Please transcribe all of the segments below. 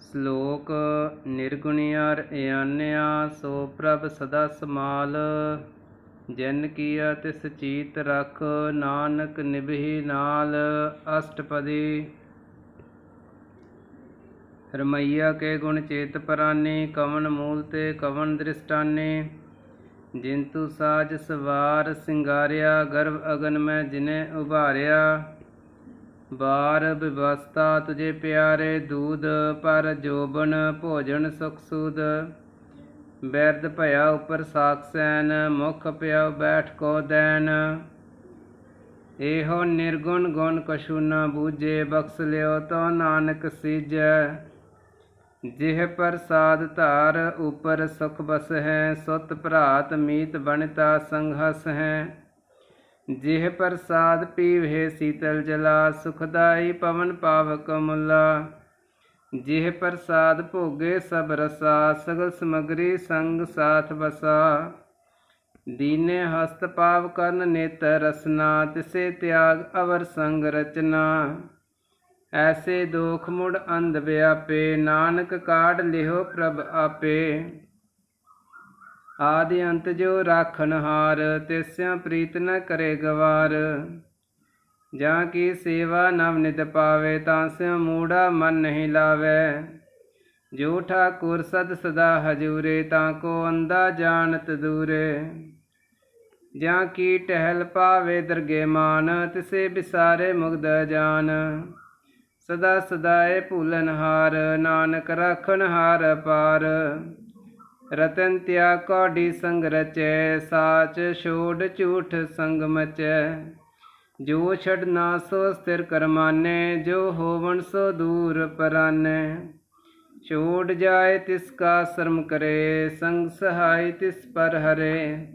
ਸ਼ਲੋਕ ਨਿਰਗੁਣਿਆਰ ਇਆਨਿਆ, ਸੋ ਪ੍ਰਭ ਸਦਾ ਸਮਾਲ। ਜਿਨ ਕੀਆ ਤਿਸ ਚੀਤ ਰਖ, ਨਾਨਕ ਨਿਭੀ ਨਾਲ। ਅਸ਼ਟਪਦੀ। ਰਮਈਆ, ਕੇ ਗੁਣ ਚੇਤ ਪਰਾਨੀ, ਕਵਨ ਮੂਲ ਤੇ ਕਵਨ ਦ੍ਰਿਸ਼ਟਾਨੀ। ਜਿੰਤੂ ਸਾਜ ਸਵਾਰ, ਸਿੰਗਾਰਿਆ, ਗਰਭ ਅਗਨ ਮੈਂ ਜਿਨੇ ਉਭਾਰਿਆ। ਬਾਰ ਵਿਵਸਥਾ ਤੁਝੇ ਪਿਆਰੇ ਦੂਧ ਪਰ ਜੋਬਨ ਭੋਜਨ ਸੁਖ ਸੂਦ। ਬਿਰਦ ਭਇਆ ਉਪਰ ਸਾਖਸੈਨ ਮੁਖ ਪਿਆ ਬੈਠ ਕੋ ਦੈਨ। ਇਹੋ ਨਿਰਗੁਣ ਗੁਣ ਕਛੂ ਨਾ ਬੂਝੇ, ਬਖਸ ਲਿਓ ਤੋ ਨਾਨਕ ਸੀਜੈ। ਜਿਹ ਪ੍ਰਸਾਦ ਧਾਰ ਉਪਰ ਸੁਖ ਬਸ ਹੈ ਸੁਤ ਭਰਾਤ ਮੀਤ ਬਣਤਾ ਸੰਘਸ ਹੈ। ਜਿਹ ਪ੍ਰਸਾਦ ਪੀਵੇ ਸੀਤਲ ਜਲਾ, ਸੁਖਦਾਈ ਪਵਨ ਪਾਵਕ ਮੁਲਾ ਜਿਹ ਪ੍ਰਸਾਦ ਭੋਗੇ ਸਭ ਰਸਾ, ਸਗਲ ਸਮਗਰੀ ਸੰਗ ਸਾਥ ਬਸਾ ਦੀਨੇ ਹਸਤ ਪਾਵ ਕਰਨ ਨੇਤਰ ਰਸਨਾ, ਤਿਸੇ ਤਿਆਗ ਅਵਰ ਸੰਗ ਰਚਨਾ। ਐਸੇ ਦੋਖ ਮੁੜ ਅੰਧ ਵਿਆਪੇ, ਨਾਨਕ ਕਾਢ ਲਿਓ ਪ੍ਰਭ ਆਪੇ। ਆਦਿ ਅੰਤ ਜੋ ਰਾਖਣਹਾਰ ਤਿਸਿਆ ਪ੍ਰੀਤ ਨ ਕਰੇ ਗਵਾਰ। ਜਾਂ ਕੀ ਸੇਵਾ ਨਵ ਨਿਤ ਪਾਵੇ, ਤਾਂ ਸਿਉ ਮੂੜਾ ਮਨ ਨਹੀਂ ਲਾਵੇ। ਜੋ ਠਾਕੁਰ ਸਦ ਸਦਾ ਹਜੂਰੇ, ਤਾਂ ਕੋ ਅੰਦਾ ਜਾਣਤ ਦੂਰੇ। ਜਾਂ ਕੀ ਟਹਿਲ ਪਾਵੇ ਦਰਗੇ ਮਾਨ, ਤਿਸੇ ਬਿਸਾਰੇ ਮੁਗਦ ਜਾਨ। ਸਦਾ ਸਦਾਏ ਭੂਲਨ ਹਾਰ, ਨਾਨਕ ਰਾਖਨ ਹਾਰ ਪਾਰ ਰਤਨ ਤਿਆ ਕੌਡੀ ਸੰਗ ਰਚੈ, ਸਾਚ ਛੋੜ ਝੂਠ ਸੰਗ ਮਚੈ। ਜੋ ਛੜ ਨਾ ਸੋ ਸਥਿਰ ਕਰਮਾਨੇ, ਜੋ ਹੋਵਣ ਸੋ ਦੂਰ ਪਰਾਨੇ। ਛੋੜ ਜਾਏ ਤਿਸ ਕਾ ਸ਼ਰਮ ਕਰੇ, ਸੰਗ ਸਹਾਈ ਤਿਸ ਪਰ ਹਰੇ।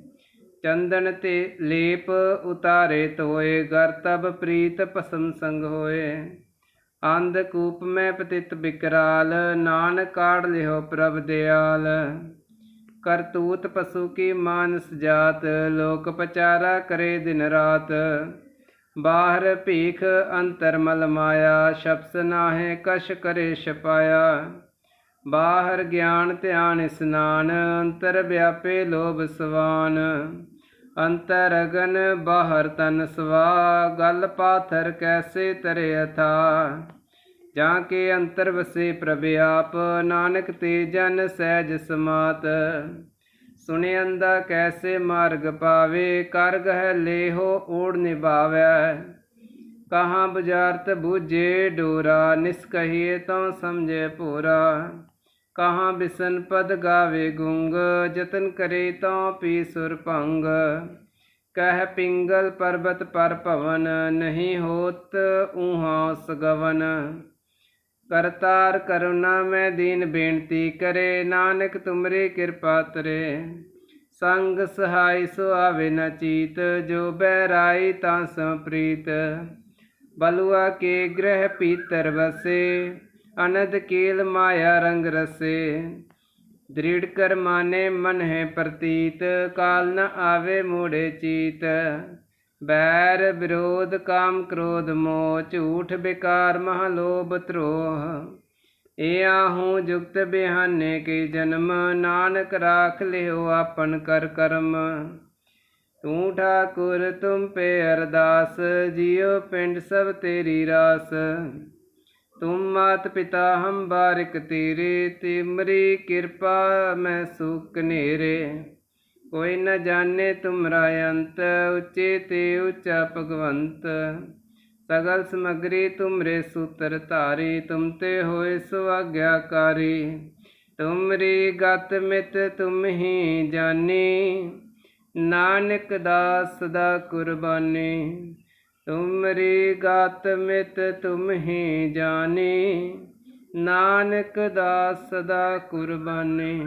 ਚੰਦਨ ਤੇ ਲੇਪ ਉਤਾਰੇ ਤੋਏ ਗਰ ਪ੍ਰੀਤ ਪਸੰਦ ਸੰਗ ਹੋਏ। ਅੰਧ ਕੂਪ ਮੈਂ ਪਤਿਤ ਬਿਕਰਾਲ, ਨਾਨਕ ਕਾੜ ਲਿਓ ਪ੍ਰਭ ਦਿਆਲ। ਕਰਤੂਤ ਪਸ਼ੂ ਕੀ ਮਾਨਸ ਜਾਤ, ਲੋਕ ਪਚਾਰਾ ਕਰੇ ਦਿਨ ਰਾਤ। ਬਾਹਰ ਭੀਖ ਅੰਤਰ ਮਲ ਮਾਇਆ, ਸ਼ਬਸ ਨਾਹੇ ਕਸ਼ ਕਰੇ ਛਪਾਇਆ। ਬਾਹਰ ਗਿਆਨ ਧਿਆਨ ਇਸਨਾਨ, ਅੰਤਰ ਵਿਆਪੇ ਲੋਭ ਸਵਾਨ। ਅੰਤਰ ਅਗਨ ਬਾਹਰ ਤਨ ਸਵਾ, ਗਲ ਪਾਥਰ ਕੈਸੇ ਤਰੇ ਅਥਾ। ਜਾਂ ਕੇ ਅੰਤਰ ਵਸੇ ਪ੍ਰਭ ਆਪ, ਨਾਨਕ ਤੇ ਜਨ ਸਹਿਜ ਸਮਾਤ। ਸੁਣਿਆੰਦਾ ਕੈਸੇ ਮਾਰਗ ਪਾਵੇ ਕਰ ਗਹਿ ਲੇਹੋ ਓੜ ਨਿਭਾਵੈ। ਕਹਾਂ ਬੁਝਾਰਤ ਬੂਝੇ ਡੋਰਾ, ਨਿਸ ਕਹੀਏ ਤਾਂ ਸਮਝੇ ਪੂਰਾ ਕਹਾਂ ਬਿਸਨ ਪਦ ਗਾਵੇ ਗੁੰਗ, ਜਤਨ ਕਰੇ ਤਾਂ ਪੀ ਸੁਰ ਭੰਗ। ਕਹਿ ਪਿੰਗਲ ਪਰਬਤ ਪਰ ਭਵਨ, ਨਹੀਂ ਹੋਤ ਊਹਾਂ ਸਗਵਨ। ਕਰਤਾਰ ਕਰੁਣਾ ਮੈਂ ਦੀਨ ਬੇਨਤੀ ਕਰੇ, ਨਾਨਕ ਤੁਮਰੇ ਕਿਰਪਾ ਤਰੇ। ਸੰਗ ਸਹਾਈ ਸੋ ਆਵੇ ਨ ਚੀਤ, ਜੋ ਬਹਿਰਾਈ ਤਾਂ ਸੰਪ੍ਰੀਤ ਬਲੁਆ ਕੇ ਗ੍ਰਹਿ ਪੀਤਰ ਵਸੇ, ਅਨੰਦ ਕੀਲ ਮਾਇਆ ਰੰਗ ਰਸੇ। ਦ੍ਰਿੜ ਕਰ ਮਾਨੇ ਮਨ ਹੈ ਪ੍ਰਤੀਤ, ਕਾਲ ਨ ਆਵੇ ਮੂੜੇ ਚੀਤ। ਬੈਰ ਵਿਰੋਧ ਕਾਮ ਕ੍ਰੋਧ ਮੋਹ, ਝੂਠ ਬੇਕਾਰ ਮਹ ਲੋਭ ਧਰੋਹ। ਏ ਆਹੂ ਜੁਗਤ ਬਿਹਾਨੇ ਕੇ ਜਨਮ, ਨਾਨਕ ਰਾਖ ਲਿਓ ਆਪਨ ਕਰ ਕਰਮ। ਤੂੰ ਠਾਕੁਰ, ਤੁਮ ਪੇ ਅਰਦਾਸ, ਜਿਉ ਪਿੰਡ ਸਭ ਤੇਰੀ ਰਾਸ। ਤੁਮ ਮਾਤ ਪਿਤਾ ਹਮ ਬਾਰਿਕ ਤੇਰੇ ਤਿਮਰੀ ਕਿਰਪਾ ਮੈਂ ਸੁਖ ਨੇਰੇ। ਕੋਈ ਨ ਜਾਣੇ ਤੁਮਰਾ ਅੰਤ, ਉੱਚੇ ਤੇ ਉੱਚਾ ਭਗਵੰਤ। ਸਗਲ ਸਮਗਰੀ ਤੁਮਰੇ ਸੂਤਰ ਧਾਰੀ, ਤੁਮ ਤੇ ਹੋਏ ਸੋ ਆਗਿਆਕਾਰੀ ਤੁਮਰੀ ਗਤ ਮਿਤ ਤੁਮ ਹੀ ਜਾਣੀ ਨਾਨਕ ਦਾਸ ਦਾ ਕੁਰਬਾਨੀ। ਤੁਮਰੀ ਗਤ ਮਿਤ ਤੁਮ ਹੀ ਜਾਣੀ ਨਾਨਕ ਦਾਸ ਦਾ ਕੁਰਬਾਨੀ।